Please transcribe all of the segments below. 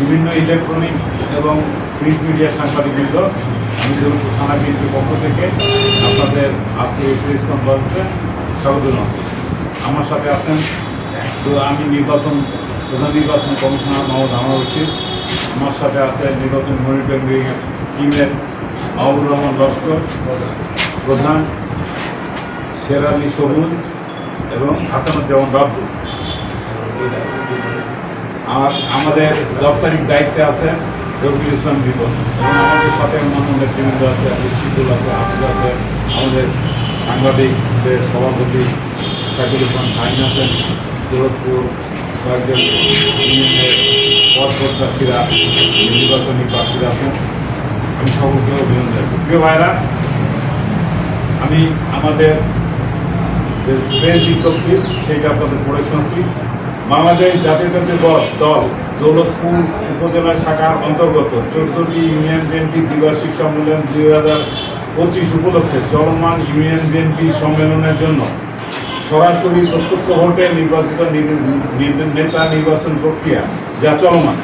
বিভিন্ন ইলেকট্রনিক এবং print media সাংবাদিকবৃন্দ আমি থানা বিএনপির পক্ষ থেকে আপনাদের আজকে প্রেস কনফারেন্সে স্বাগত আমার সাথে আছেন তো আমি নির্বাচন, প্রধান নির্বাচন কমিশনার মোহাম্মদ আনোয়ার রশিদ। আমার সাথে আছে নির্বাচন মনিটরিং টিমের মাহবুর রহমান লস্কর, প্রধান শেরালি সবুজ এবং হাসানুজ্জামান বাবু। আর আমাদের দপ্তরিক দায়িত্বে আছেন রবিউল ইসলাম বিপদ। এবং আমাদের সাথে অন্যান্য নেতৃবৃন্দ আছে শীতুল আছে, আব্দুল আছে, আমাদের সাংবাদিকদের সভাপতি সাইকুল ইসলাম সাইন আছেন, দৌলতপুর কয়েকজন পদ প্রত্যাশীরা নির্বাচনী প্রার্থীরা আছেন। আমি সকলকে অভিনন্দন। প্রিয় ভাইরা আমি আমাদের যে প্রেস বিজ্ঞপ্তি, সেইটা আপনাদের পড়ে শোনাচ্ছি। বাংলাদেশ জাতীয়তাবাদী দল দল দৌলতপুর উপজেলা শাখার অন্তর্গত চোদ্দটি ইউনিয়ন বিএনপি দ্বিবার্ষিক সম্মেলন দুই হাজার পঁচিশ উপলক্ষে চলমান ইউনিয়ন বিএনপি সম্মেলনের জন্য সরাসরি প্রত্যক্ষ ভোটে নির্বাচিত নেতা নির্বাচন প্রক্রিয়া যা চলমান।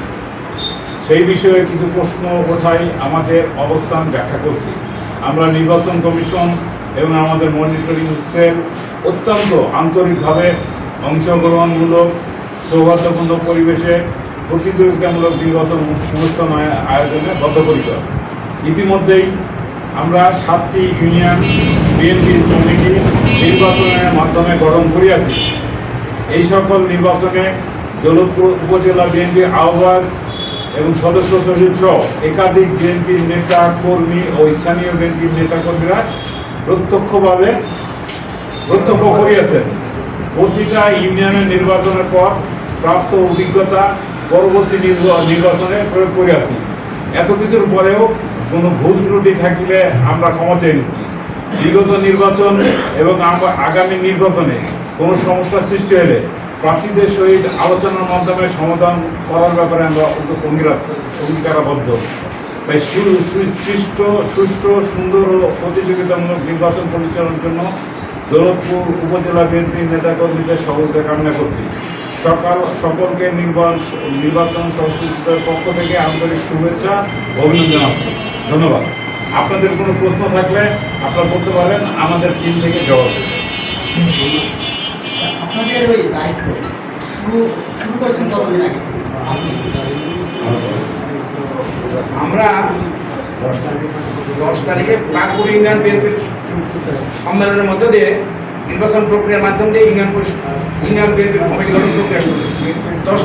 সেই বিষয়ে কিছু প্রশ্ন ওঠাই আমাদের অবস্থান ব্যাখ্যা করছি। আমরা নির্বাচন কমিশন এবং আমাদের মনিটরিং সেল অত্যন্ত আন্তরিকভাবে অংশগ্রহণমূলক সৌহার্দ্যপূর্ণ পরিবেশে প্রতিযোগিতামূলক নির্বাচন অনুষ্ঠান আয়- আয়োজনে বদ্ধপরিকর। ইতিমধ্যেই আমরা সাতটি ইউনিয়ন বিএনপির কমিটি নির্বাচনের মাধ্যমে গঠন করিয়াছি। এই সকল নির্বাচনে দৌলতপুর উপজেলা বিএনপি আহ্বায়ক এবং সদস্য সচিব সহ একাধিক বিএনপির নেতা, কর্মী ও স্থানীয় বিএনপির নেতা কর্মীরা প্রত্যক্ষভাবে প্রত্যক্ষ করিয়াছেন। প্রতিটা ইউনিয়নের নির্বাচনের পর প্রাপ্ত অভিজ্ঞতা পরবর্তী নির্বা- নির্বাচনে প্রয়োগ করিয়াছি এত কিছুর পরেও কোনো ভুল ত্রুটি থাকলে আমরা ক্ষমা চেয়ে নিচ্ছি। বিগত নির্বাচন এবং আগ- আগামী নির্বাচনে কোনো সমস্যার সৃষ্টি হলে প্রার্থীদের সহিত আলোচনার মাধ্যমে সমাধান করার ব্যাপারে আমরা অঙ্গীকার অঙ্গীকারাবদ্ধ। তাই সৃষ্ট, সুষ্ঠু, সুন্দর ও প্রতিযোগিতামূলক নির্বাচন পরিচালনার জন্য দৌলতপুর উপজেলা বিএনপির নেতাকর্মীদের সহযোগিতা কামনা করছি। সকাল সকলকে নির্বাচন নির্বাচন সংশ্লিষ্টদের পক্ষ থেকে আন্তরিক শুভেচ্ছা অভিনন্দন জানাচ্ছি। ধন্যবাদ। আপনাদের কোনো প্রশ্ন থাকলে আপনারা করতে পারেন আমাদের টিম থেকে জবাব দেবে আপনাদের ওই দায়িত্ব শুরু শুরু করেছেন কতদিন আগে? আমরা দশ তারিখে ইউনিয়ন বিএনপির সম্মেলনের মধ্য দিয়ে নির্বাচন প্রক্রিয়ার মাধ্যম দিয়ে ইউনিয়ন ইউনিয়ন বিএনপির কমিটি গঠন প্রক্রিয়া শুরু দশ